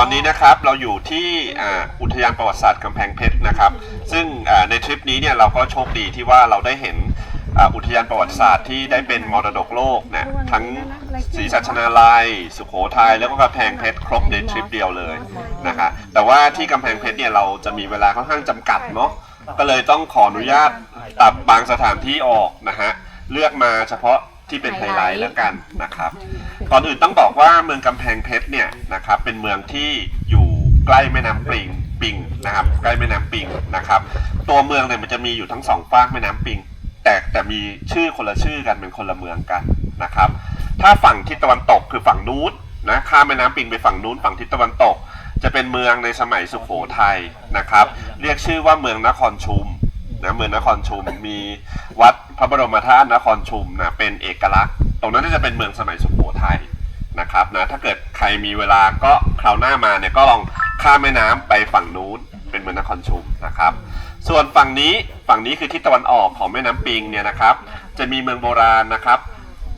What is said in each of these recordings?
อนนี้นะครับเราอยู่ที่อุทยานประวัติศาสตร์กำแพงเพชรนะครับ ซึ่งในทริปนี้เนี่ยเราก็โชคดีที่ว่าเราได้เห็นอุทยานประวัติศาสตร์ที่ได้เป็นมรดกโลกเนี่ยทั้งศรีสัชนาลัย สุโขทัยแล้วก็กำแพงเพชรครบในทริปเดียวเลยนะคะแต่ว่าที่กำแพงเพชรเนี่ยเราจะมีเวลาค่อนข้างจำกัดเนาะก็เลยต้องขออนุญาตตัดบางสถานที่ออกนะฮะเลือกมาเฉพาะ ที่เป็นไฮไลท์แล้วกันนะครับ ก่อนอื่นต้องบอกว่าเมืองกำแพงเพชรเนี่ยนะครับเป็นเมืองที่อยู่ใกล้แม่น้ำปิงปิงนะครับใกล้แม่น้ำปิงนะครับ ตัวเมืองเนี่ยมันจะมีอยู่ทั้งสองฝากแม่น้ำปิง แต่แต่มีชื่อคนละชื่อกันเป็นคนละเมืองกันนะครับ ถ้าฝั่งทิศตะวันตกคือฝั่งนู้นนะข้ามแม่น้ำปิงไปฝั่งนู้นฝั่งทิศตะวันตก จะเป็นเมืองในสมัยสุโขทัยนะครับ เรียกชื่อว่าเมืองนครชุม นะเมืองนครชุมมีวัดพระบรมธาตุนครชุมนะเป็นเอกลักษณ์ ตรงนั้นก็จะเป็นเมืองสมัยสุโขทัยนะครับนะถ้าเกิดใครมีเวลาก็คราวหน้ามาเนี่ยก็ลองข้ามแม่น้ำไปฝั่งนู้นเป็นเมืองนครชุมนะครับ ส่วนฝั่งนี้ฝั่งนี้คือทิศตะวันออกของแม่น้ำปิงเนี่ยนะครับ จะมีเมืองโบราณนะครับ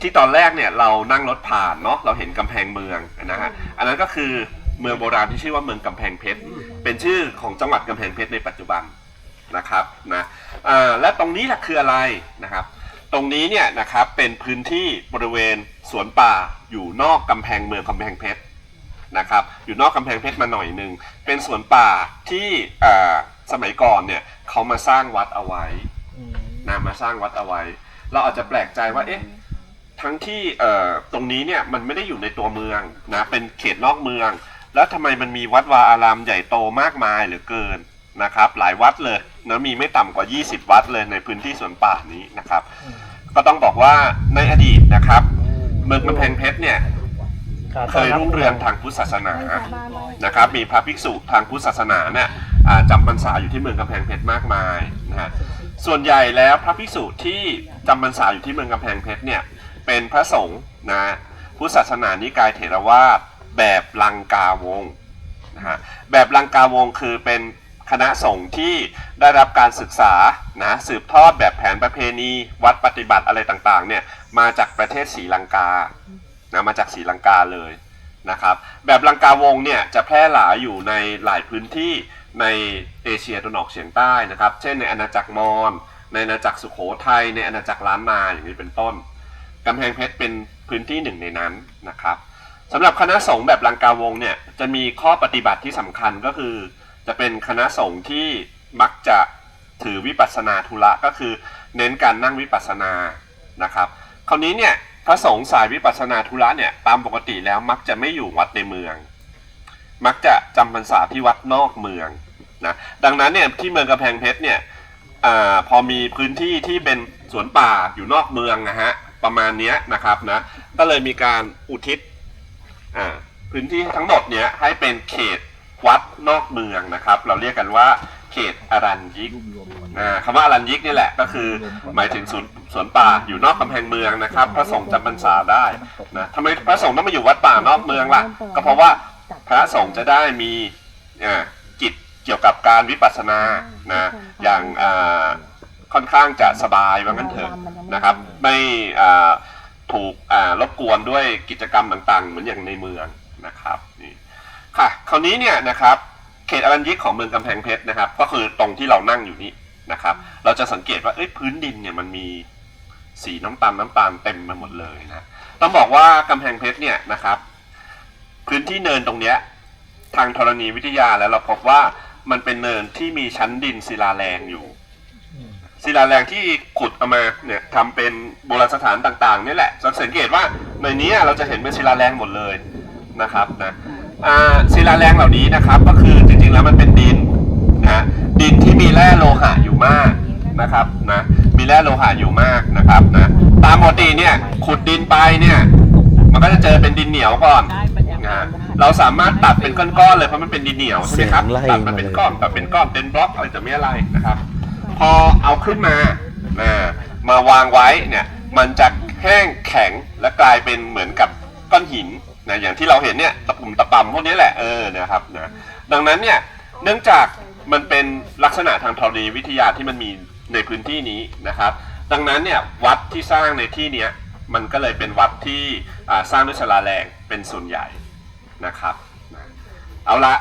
ที่ตอนแรกเนี่ยเรานั่งรถผ่านเนาะเราเห็นกำแพงเมืองนะฮะอันนั้นก็คือเมืองโบราณที่ชื่อว่าเมืองกำแพงเพชร เป็นชื่อของจังหวัดกำแพงเพชรในปัจจุบัน นะครับนะอ่าและตรงนี้แหละคืออะไรนะครับ ตรงนี้เนี่ยนะครับเป็นพื้นที่บริเวณสวนป่าอยู่นอกกำแพงเมืองกำแพงเพชรนะครับอยู่นอกกำแพงเพชรมาหน่อยหนึ่งเป็นสวนป่าที่อ่าสมัยก่อนเนี่ยเขามาสร้างวัดเอาไว้นะมาสร้างวัดเอาไว้ เราอาจจะแปลกใจว่าเอ๊ะทั้งที่เอ่อตรงนี้เนี่ยมันไม่ได้อยู่ในตัวเมืองนะเป็นเขตนอกเมือง แล้วทำไมมันมีวัดวาอารามใหญ่โตมากมายเหลือเกินนะครับ หลายวัดเลย นะมีไม่ต่ำกว่า 20 วัดเลยในพื้นที่สวนป่านี้นะครับ ก็ต้องบอกว่าในอดีตนะครับเมืองกำแพงเพชรเนี่ยเคยรุ่งเรืองทางพุทธศาสนานะครับ มีพระภิกษุทางพุทธศาสนาเนี่ยจำพรรษาอยู่ที่เมืองกำแพงเพชรมากมายนะฮะส่วนใหญ่แล้วพระภิกษุที่จำพรรษาอยู่ที่เมืองกำแพงเพชรเนี่ยเป็นพระสงฆ์นะพุทธศาสนานิกายเถรวาทแบบลังกาวงนะฮะแบบลังกาวงคือเป็น คณะสงฆ์ที่ได้รับการศึกษานะสืบทอดแบบแผนประเพณีวัดปฏิบัติอะไรต่างๆเนี่ยมาจากประเทศศรีลังกานะมาจากศรีลังกาเลยนะครับแบบลังกาวงเนี่ยจะแพร่หลายอยู่ในหลายพื้นที่ในเอเชียตะวันออกเฉียงใต้นะครับเช่นในอาณาจักรมอญในอาณาจักรสุโขทัยในอาณาจักรล้านนาอย่างนี้เป็นต้นกำแพงเพชรเป็นพื้นที่หนึ่งในนั้นนะครับสำหรับคณะสงฆ์แบบลังกาวงเนี่ยจะมีข้อปฏิบัติที่สำคัญก็คือ จะเป็นคณะสงฆ์ที่มักจะถือวิปัสสนาธุระก็คือเน้นการนั่งวิปัสสนานะครับ คราวนี้เนี่ยพระสงฆ์สายวิปัสสนาธุระเนี่ยตามปกติแล้วมักจะไม่อยู่วัดในเมือง มักจะจำพรรษาที่วัดนอกเมืองนะดังนั้นเนี่ยที่เมืองกำแพงเพชรเนี่ยอพอมีพื้นที่ที่เป็นสวนป่าอยู่นอกเมืองนะฮะประมาณนี้นะครับนะก็เลยมีการอุทิศพื้นที่ทั้งหมดเนี้ยให้เป็นเขต วัดนอกเมืองนะครับ เราเรียกกันว่าเขตอรัญยิกอ่าคำว่าอรัญยิกนี่แหละก็คือ หมายถึงสวนสวนป่าอยู่นอกกำแพงเมืองนะครับ พระสงฆ์จำพรรษาได้นะทำไมพระสงฆ์ต้องมาอยู่วัดป่านอกเมืองล่ะ ก็เพราะว่าพระสงฆ์จะได้มีอ่าจิตเกี่ยวกับการวิปัสสนานะอย่างอ่าค่อนข้างจะสบายว่างั้นเถอะนะครับ ไม่อ่าถูกอ่ารบกวนด้วยกิจกรรมต่างๆ เหมือนอย่างในเมืองนะครับนี่ ค่ะ คราวนี้เนี่ยนะครับ เขตอรัญยิกของเมืองกำแพงเพชรนะครับ ก็คือตรงที่เรานั่งอยู่นี้นะครับ เราจะสังเกตว่าเอ้ยพื้นดินเนี่ยมันมีสีน้ำตาลน้ำตาลเต็มไปหมดเลยนะต้องบอกว่ากำแพงเพชรเนี่ยนะครับ พื้นที่เนินตรงเนี้ยทางธรณีวิทยาแล้วเราพบว่ามันเป็นเนินที่มีชั้นดินศิลาแรงอยู่ศิลาแรงที่ขุดเอามาเนี่ยทำเป็นโบราณสถานต่างๆนี่แหละสังเกตว่าในนี้เราจะเห็นเป็นศิลาแรงหมดเลยนะครับนะ ศิลาแรงเหล่านี้นะครับ ก็คือจริงๆแล้วมันเป็นดินนะดินที่มีแร่โลหะอยู่มากนะครับนะมีแร่โลหะอยู่มากนะครับนะตามปกติเนี่ยขุดดินไปเนี่ยมันก็จะเจอเป็นดินเหนียวก่อนนะเราสามารถตัดเป็นก้อนๆเลยเพราะมันเป็นดินเหนียวใช่ไหมครับเสียงไล่ตัดมันเป็นก้อนตัดเป็นก้อนเป็นบล็อกอะไรจะไม่อะไรนะครับ พอเอาขึ้นมานะมาวางไว้เนี่ยมันจะแห้งแข็งและกลายเป็นเหมือนกับก้อนหิน นะอย่างที่เราเห็นเนี่ยตะปุ่มตะปำพวกนี้แหละเออนะครับนะดังนั้นเนี่ยเนื่องจากมันเป็นลักษณะทางธรณีวิทยาที่มันมีในพื้นที่นี้นะครับ ดังนั้นเนี่ยวัดที่สร้างในที่เนี้ยมันก็เลยเป็นวัดที่สร้างด้วยศาลาแรงเป็นส่วนใหญ่นะครับเอาละ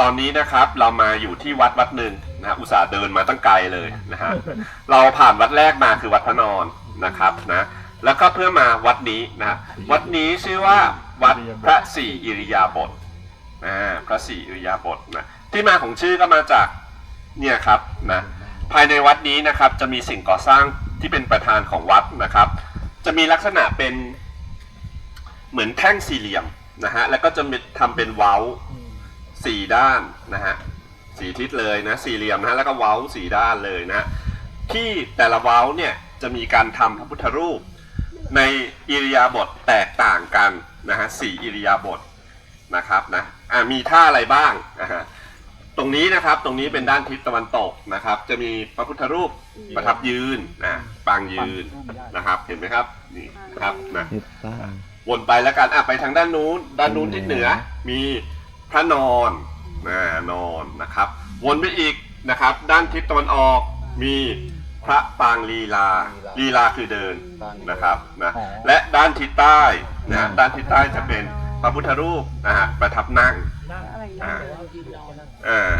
ตอนนี้นะครับเรามาอยู่ที่วัดวัดหนึ่งนะอุตส่าห์เดินมาตั้งไกลเลยนะฮะเราผ่านวัดแรกมาคือวัดพระนอนนะครับนะแล้วก็เพื่อมาวัดนี้นะวัดนี้ชื่อว่า วัดพระศรีอิริยาบถอ่าพระศรีอิริยาบถนะที่มาของชื่อก็มาจากเนี่ยครับนะภายในวัดนี้นะครับจะมีสิ่งก่อสร้างที่เป็นประธานของวัดนะครับ จะมีลักษณะเป็นเหมือนแท่งสี่เหลี่ยมนะฮะแล้วก็จะมีทำเป็นเว้าสี่ด้านนะฮะสี่ทิศเลยนะสี่เหลี่ยมนะะแล้วก็เว้าสี่ด้านเลยนะที่แต่ละเว้าเนี่ยจะมีการทำพระพุทธรูปในอิริยาบถแตกต่างกัน นะฮะสี่อิริยาบถนะครับนะอ่ามีท่าอะไรบ้างนะฮะตรงนี้นะครับตรงนี้เป็นด้านทิศตะวันตกนะครับ จะมีพระพุทธรูปประทับยืนนะปางยืนนะครับเห็นไหมครับนี่นะครับนะทิศใต้วนไปแล้วกันอะไปทางด้านนู้นด้านนู้นทิศเหนือ มีพระนอนนะนอนนะครับ วนไปอีกนะครับ ด้านทิศตะวันออกมี พระปางลีลาลีลาคือเดินนะครับนะและด้านทิศใต้นะด้านทิศใต้จะเป็นพระพุทธรูปนะฮะประทับนั่งอะไรอ่านะอ่า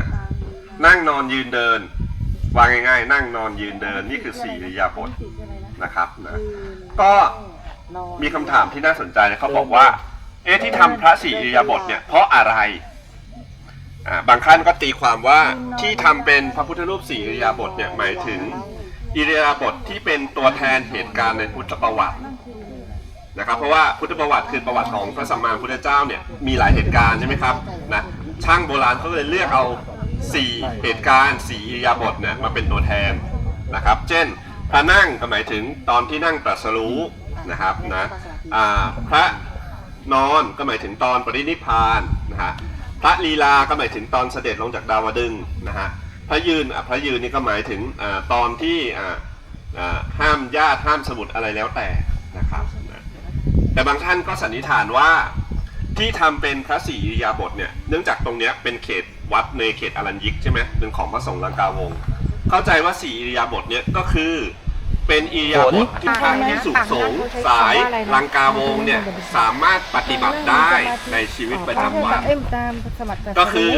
นั่งนอนยืนเดินวางง่ายๆ นั่งนอนยืนเดินนี่คือสี่อิริยาบถนะครับนะก็มีคำถามที่น่าสนใจนะเขาบอกว่า เอ๊ะที่ทำพระสี่อิริยาบถเนี่ยเพราะอะไรอ่าบางท่านก็ตีความว่าที่ทำเป็นพระพุทธรูปสี่อิริยาบถเนี่ยหมายถึง อิริยาบถที่เป็นตัวแทนเหตุการณ์ในพุทธประวัตินะครับ เพราะว่าพุทธประวัติคือประวัติของพระสัมมาพุทธเจ้าเนี่ยมีหลายเหตุการณ์ใช่ไหมครับนะช่างโบราณเขาเลยเลือกเอาสี่เหตุการณ์สี่อิริยาบถเนี่ยมาเป็นตัวแทนนะครับ เช่น พระนั่งก็หมายถึงตอนที่นั่งตรัสรู้นะครับนะอ่าพระนอนก็หมายถึงตอนปรินิพพานนะฮะพระลีลาก็หมายถึงตอนเสด็จลงจากดาวดึงนะฮะ พระยืนอะพระยืนนี่ก็หมายถึงอ่าตอนที่อ่าอ่าห้ามญาติห้ามสมุดอะไรแล้วแต่นะครับนะแต่บางท่านก็สันนิษฐานว่าที่ทำเป็นพระศรีอิริยาบถเนี่ยเนื่องจากตรงเนี้ยเป็นเขตวัดในเขตอรัญยิกใช่ไหมเป็นของพระสงฆ์ลังกาวงศ์เข้าใจว่าศรีอิริยาบถเนี่ยก็คือเป็นอิริยาบถที่ทางที่สุสงฆ์สายลังกาวงศ์เนี่ยสามารถปฏิบัติได้ในชีวิตประจำวันเอ็มตามสมัครก็คือ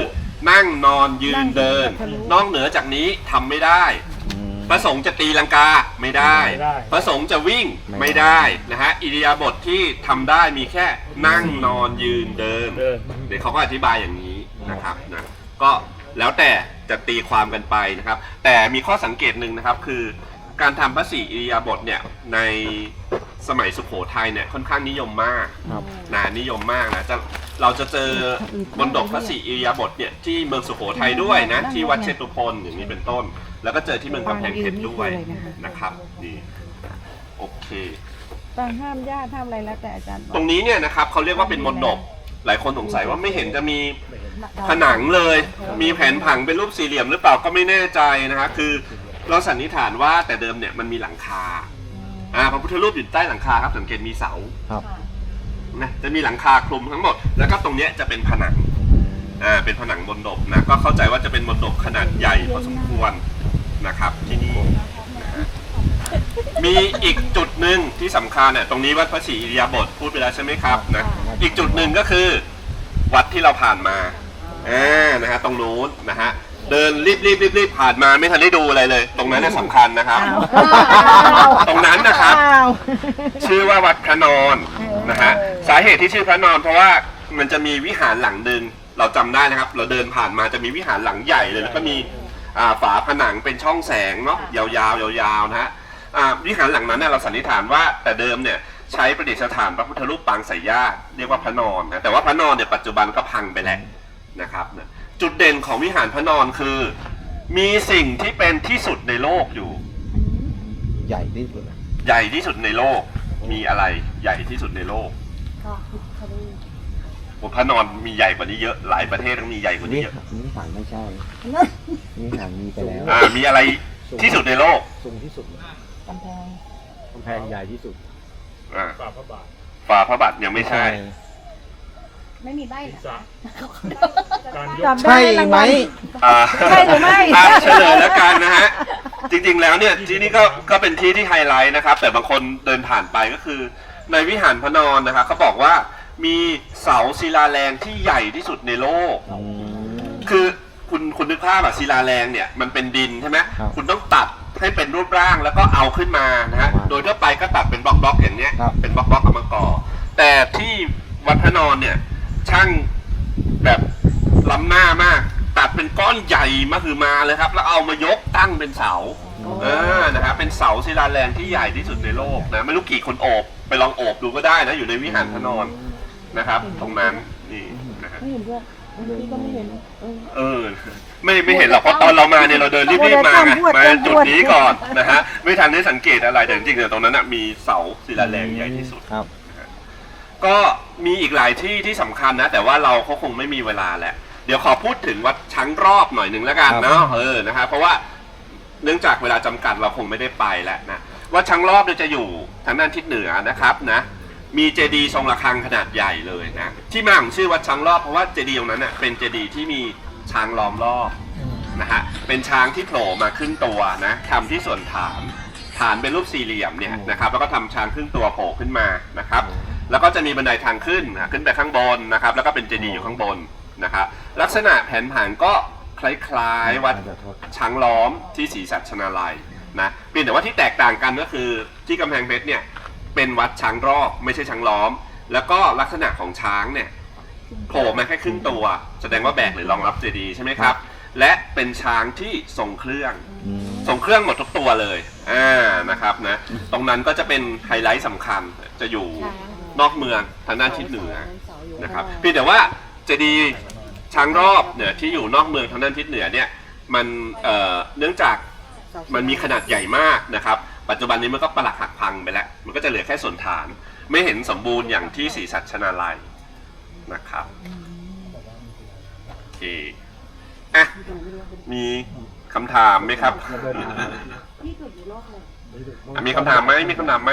นั่งนอนยืนเดิน นอกเหนือจากนี้ทำไม่ได้อืมพระสงฆ์จะตีลังกาไม่ได้ ไม่ได้ พระสงฆ์จะวิ่งไม่ไม่ได้ได้นะฮะอิริยาบถที่ทำได้มีแค่นั่งนอนยืนเดิน เดิน เดี๋ยวเขาก็อธิบายอย่างนี้นะครับนะก็แล้วแต่จะตีความกันไปนะครับ แต่มีข้อสังเกตหนึ่งนะครับคือ การทำพระศรีอิริยาบถเนี่ยในสมัยสุโขทัยเนี่ยค่อนข้างนิยมมากครับนะนิยมมากนะจะเราจะเจอบนดกพระศรีอิริยาบถเนี่ยที่เมืองสุโขทัยด้วยนะที่วัดเชตุพนอย่างนี้เป็นต้น แล้วก็เจอที่เมืองกำแพงเพชรด้วยนะครับนี่โอเคตอนห้ามญาติห้ามอะไรแล้วแต่อาจารย์บตอรกงนี้เนี่ยนะครับเขาเรียกว่าเป็นมนดบหลายคนสงสัยว่าไม่เห็นจะมีผนังเลย มีแผนผังเป็นรูปสี่เหลี่ยมหรือเปล่าก็ไม่แน่ใจนะฮะคือ เราสันนิษฐานว่าแต่เดิมเนี่ยมันมีหลังคาอ่าพระพุทธรูปอยู่ใต้หลังคาครับสังเกตมีเสาครับนะจะมีหลังคาคลุมทั้งหมด แล้วก็ตรงเนี้ยจะเป็นผนังอ่าเป็นผนังบนดบนะก็เข้าใจว่าจะเป็นบนดบขนาดใหญ่พอสมควรนะครับที่นี่นะฮะมีอีกจุดหนึ่งที่สำคัญเนี่ยตรงนี้วัดพระศรีอิริยาบถพูดไปแล้วใช่ไหมครับนะอีกจุดหนึ่งก็คือ วัดที่เราผ่านมาอ่านะฮะตรงนู้นนะฮะ เดินรีบรีบรีบรีบผ่านมาไม่ทันได้ดูอะไรเลย ตรงนั้นน่ะสำคัญนะครับ ตรงนั้นนะครับชื่อว่าวัดพระนอนนะฮะสาเหตุที่ชื่อพระนอน เพราะว่ามันจะมีวิหารหลังหนึ่งเราจำได้นะครับ เราเดินผ่านมาจะมีวิหารหลังใหญ่เลยแล้วก็มีอ่าฝาผนังเป็นช่องแสงเนาะยาวๆยาวๆนะฮะอ่าวิหารหลังนั้นเนี่ยเราสันนิษฐานว่าแต่เดิมเนี่ยใช้ประดิษฐานพระพุทธรูปปางสายญาติเรียกว่าพระนอนนะแต่ว่าพระนอนเนี่ยปัจจุบันก็พังไปแล้วนะครับนะ จุดเด่นของวิหารพระนอนคือ มีสิ่งที่เป็นที่สุดในโลกอยู่ ใหญ่ที่สุดใหญ่ที่สุดในโลก มีอะไรใหญ่ที่สุดในโลกโอ้พระนอนมีใหญ่กว่านี้เยอะหลายประเทศต้องมีใหญ่กว่านี้นี่เยอะนี่หางไม่ใช่นี่หางมีไปแล้วอ่ามีอะไรที่สุดในโลกสูงที่สุดกำแพงกำแพงใหญ่ที่สุดอ่าฝ่าพระบาทฝาพระบาทยังไม่ใช่ ไม่มีใบศีรษะการยกจำได้รางไหมวัลอ่าใช่หรือไม่อ่าเฉลยแล้วกันนะฮะ จริงๆแล้วเนี่ยที่นี่ก็ก็เป็นที่ที่ไฮไลท์นะครับ แต่บางคนเดินผ่านไปก็คือ ในวิหารพระนอนนะครับเขาบอกว่ามีเสาศิลาแรงที่ใหญ่ที่สุดในโลกอืมคือคุณคุณนึกภาพอะศิลาแรงเนี่ยมันเป็นดินใช่ไหมครับคุณต้องตัดให้เป็นรูปร่างแล้วก็เอาขึ้นมานะฮะ ครับโดยทั่วไปก็ตัดเป็นบล็อกๆอย่างเนี้ย ครับ เป็นบล็อกๆเอามาก่อแต่ที่วัดพระนอนเนี่ย ช่างแบบล้ำหน้ามาก ตัดเป็นก้อนใหญ่มาคือมาเลยครับ แล้วเอามายกตั้งเป็นเสาเออนะครับเป็นเสาศิลาแรงที่ใหญ่ที่สุดในโลกนะไม่รู้กี่คนโอบไปลองโอบดูก็ได้นะอยู่ในวิหารพระนอนนะครับ ตรงนั้นนี่นะฮะไม่เห็นด้วยพี่ก็ไม่เห็นเออ เออ ไม่ไม่เห็นหรอกเพราะตอนเรามาเนี่ยเราเดินรีบๆมาไงบวชมาบวชจุดนี้ก่อนนะฮะไม่ทันได้สังเกตอะไรแต่จริงๆเนี่ยตรงนั้นน่ะมีเสาศิลาแรงใหญ่ที่สุดครับ ก็มีอีกหลายที่ที่สำคัญนะ แต่ว่าเราก็คงไม่มีเวลาแล้วเดี๋ยวขอพูดถึงวัดช้างรอบหน่อยหนึ่งแล้วกันครับ เนาะเออนะครับเพราะว่าเนื่องจากเวลาจำกัดเราคงไม่ได้ไปแล้วนะวัดช้างรอบเนี่ยจะอยู่ทางด้านทิศเหนือนะครับนะมีเจดีย์ทรงระฆังขนาดใหญ่เลยนะที่มาของชื่อวัดช้างรอบเพราะว่าเจดีย์ตรงนั้นเน่ะเป็นเจดีย์ที่มีช้างล้อมรอบ นะฮะเป็นช้างที่โผล่มาครึ่งตัวนะทำที่ส่วนฐาน ฐานเป็นรูปสี่เหลี่ยมเนี่ยนะครับแล้วก็ทำช้างครึ่งตัวโผล่ขึ้นมานะครับ แล้วก็จะมีบันไดทางขึ้นนะขึ้นไปข้างบนนะครับ แล้วก็เป็นเจดีย์อยู่ข้างบนนะครับลักษณะแผนผังก็คล้ายๆวัดช้างล้อมที่ศรีสัชนาลัยนะเพียงแต่ว่าที่แตกต่างกันก็คือที่กำแพงเพชรเนี่ยเป็นวัดช้างรอบไม่ใช่ช้างล้อม แล้วก็ลักษณะของช้างเนี่ยโผล่มาแค่ครึ่งตัว แสดงว่าแบกหรือรองรับเจดีย์ใช่ไหมครับ และเป็นช้างที่ทรงเครื่องอืมส่งเครื่องหมดทุกตัวเลยอ่านะครับนะตรงนั้นก็จะเป็นไฮไลท์สำคัญจะอยู่ นอกเมืองทางด้านทิศเหนือนะครับเพียงแต่ว่าเจดีย์ช้างรอบเนี่ยที่อยู่นอกเมืองทางด้านทิศเหนือเนี่ยมันเอ่อเนื่องจากมันมีขนาดใหญ่มากนะครับ ปัจจุบันนี้มันก็ปลักหักพังไปแล้ว มันก็จะเหลือแค่ส่วนฐาน ไม่เห็นสมบูรณ์อย่างที่ศรีสัชนาลัยนะครับโอเคอะมีคำถามไหมครับอะ มีคำถามไหมมีคำถามไหม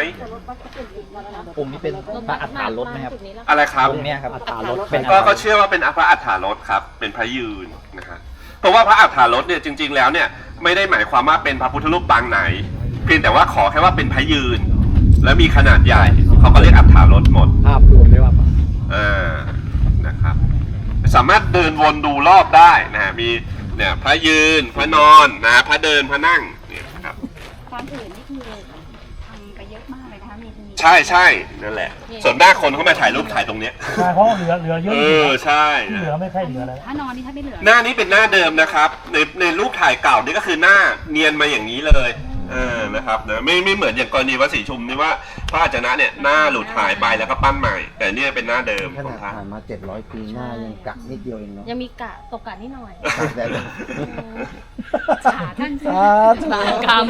องค์นี้เป็นพระอัฏฐารถไหมครับ อะไรครับองค์เนี้ยครับอัฏฐารถเป็นก็อะไร ก็เชื่อว่าเป็นพระอัฏฐารถครับ เป็นพระยืนนะฮะเพราะว่าพระอัฏฐารถเนี่ยจริง ๆ แล้วเนี่ยไม่ได้หมายความว่าเป็นพระพุทธรูปปางไหน เพียงแต่ว่าขอแค่ว่าเป็นพระยืน และมีขนาดใหญ่เขาก็เรียกอัฏฐารถหมด ภาพรวมได้ว่าอ่า นะครับ สามารถเดินวนดูรอบได้นะฮะ มีเนี่ยพระยืน พระนอนนะฮะพระเดิน พระนั่งเนี่ยครับ ความอื่นนี่ ใช่ใช่นั่นแหละ ส่วนมากคนเขามาถ่ายรูปถ่ายตรงเนี้ยใช่เพราะว่าเหลือเหลือเยอะเอจริงอๆใช่ที่เหลือไม่ค่อยเหลือแล้ว ถ้านอนนี่ถ้าไม่เหลือ หน้านี้เป็นหน้าเดิมนะครับ ในในรูปถ่ายเก่านี่ก็คือหน้าเนียนมาอย่างนี้เลย เออนะครับนะไม่ไม่เหมือนอย่างกรณีวัดศรีชุมนี่ว่าพระอาจนะเนี่ยหน้าหลุดหายไปแล้วก็ปั้นใหม่ แต่เนี่ยเป็นหน้าเดิมขขอนางดท่านผ่านมาเจ็ดร้อยปีหน้ายังกักนิดเดียวเองเนาะยังมีกะตกกะนิดหน่อยกักแต่ขาท่านสาธุบางกรรม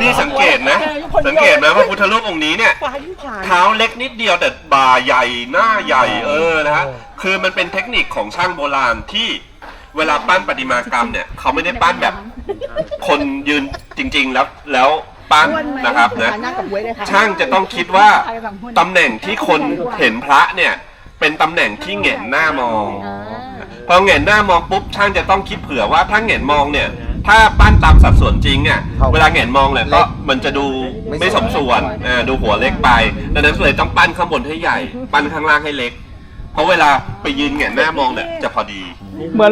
นี่สังเกตนะ สังเกตนะว่าพุทธรูปองค์นี้เนี่ย ฟ้ายิ่งผ่าน เท้าเล็กนิดเดียวแต่บ่าใหญ่หน้าใหญ่เออนะฮะคือมันเป็นเทคนิคของช่างโบราณที่เวลาปั้นประติมากรรมเนี่ยเขาไม่ได้ปั้นแบบ คนยืนจริงๆแล้วแล้วปั้นนะครับนะ หน้ากับเว้ยเลยค่ะช่างจะต้องคิดว่าตำแหน่งที่คนเห็นพระเนี่ย เป็นตำแหน่งที่เหงนหน้ามองอ่าพอเหงนหน้ามองปุ๊บช่างจะต้องคิดเผื่อว่าถ้าเหงนมองเนี่ย ถ้าปั้นตามสัดส่วนจริงเนี่ยเวลาเหงนมองเนี่ยก็มันจะดูไม่สมส่วนอ่าดูหัวเล็กไปดังนั้นเลยต้องปั้นข้างบนให้ใหญ่ ปั้นข้างล่างให้เล็ก เพราะเวลาไปยืนเหงนหน้ามองเนี่ยจะพอดี เหมือน